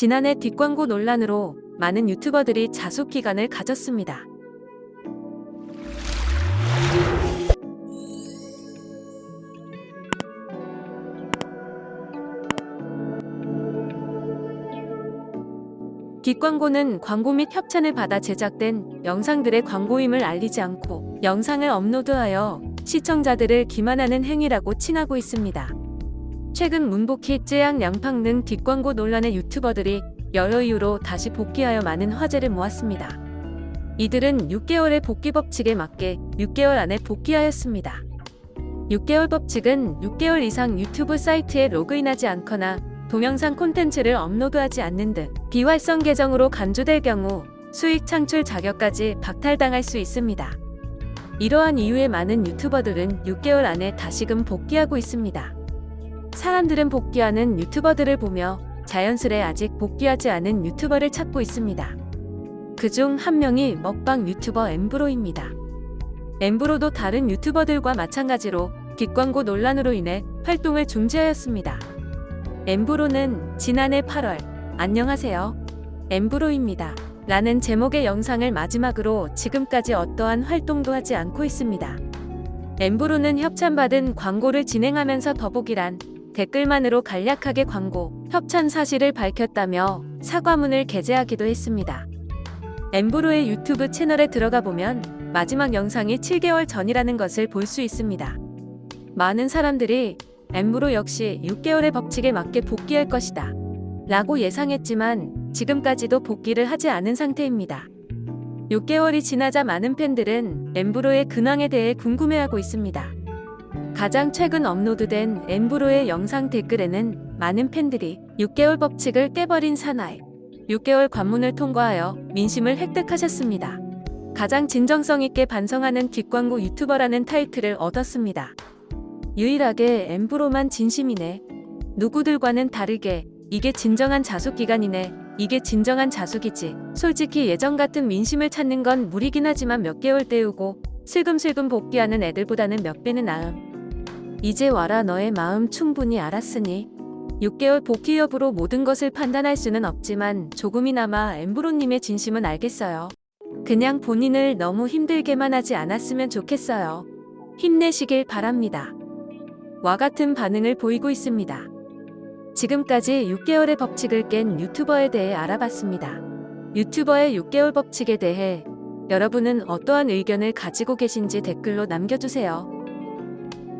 지난해 뒷광고 논란으로 많은 유튜버들이 자숙 기간을 가졌습니다. 뒷광고는 광고 및 협찬을 받아 제작된 영상들의 광고임을 알리지 않고 영상을 업로드하여 시청자들을 기만하는 행위라고 칭하고 있습니다. 최근 문복희, 쯔양, 양팡 등 뒷광고 논란의 유튜버들이 여러 이유로 다시 복귀하여 많은 화제를 모았습니다. 이들은 6개월의 복귀 법칙에 맞게 6개월 안에 복귀하였습니다. 6개월 법칙은 6개월 이상 유튜브 사이트에 로그인하지 않거나 동영상 콘텐츠를 업로드하지 않는 등 비활성 계정으로 간주될 경우 수익 창출 자격까지 박탈당할 수 있습니다. 이러한 이유에 많은 유튜버들은 6개월 안에 다시금 복귀하고 있습니다. 사람들은 복귀하는 유튜버들을 보며 자연스레 아직 복귀하지 않은 유튜버를 찾고 있습니다. 그중 한 명이 먹방 유튜버 엠브로입니다. 엠브로도 다른 유튜버들과 마찬가지로 뒷광고 논란으로 인해 활동을 중지하였습니다. 엠브로는 지난해 8월 안녕하세요. 엠브로입니다. 라는 제목의 영상을 마지막으로 지금까지 어떠한 활동도 하지 않고 있습니다. 엠브로는 협찬받은 광고를 진행하면서 더보기란 댓글만으로 간략하게 광고, 협찬 사실을 밝혔다며 사과문을 게재하기도 했습니다. 엠브로의 유튜브 채널에 들어가 보면 마지막 영상이 7개월 전이라는 것을 볼 수 있습니다. 많은 사람들이 엠브로 역시 6개월의 법칙에 맞게 복귀할 것이다. 라고 예상했지만 지금까지도 복귀를 하지 않은 상태입니다. 6개월이 지나자 많은 팬들은 엠브로의 근황에 대해 궁금해하고 있습니다. 가장 최근 업로드된 엠브로의 영상 댓글에는 많은 팬들이 6개월 법칙을 깨버린 사나이, 6개월 관문을 통과하여 민심을 획득하셨습니다. 가장 진정성 있게 반성하는 뒷광고 유튜버라는 타이틀을 얻었습니다. 유일하게 엠브로만 진심이네. 누구들과는 다르게 이게 진정한 자숙 기간이네. 이게 진정한 자숙이지. 솔직히 예전 같은 민심을 찾는 건 무리긴 하지만 몇 개월 때우고 슬금슬금 복귀하는 애들보다는 몇 배는 나음. 이제 와라 너의 마음 충분히 알았으니 6개월 복귀 여부로 모든 것을 판단할 수는 없지만 조금이나마 엠브로님의 진심은 알겠어요. 그냥 본인을 너무 힘들게만 하지 않았으면 좋겠어요. 힘내시길 바랍니다. 와 같은 반응을 보이고 있습니다. 지금까지 6개월의 법칙을 깬 유튜버에 대해 알아봤습니다. 유튜버의 6개월 법칙에 대해 여러분은 어떠한 의견을 가지고 계신지 댓글로 남겨주세요.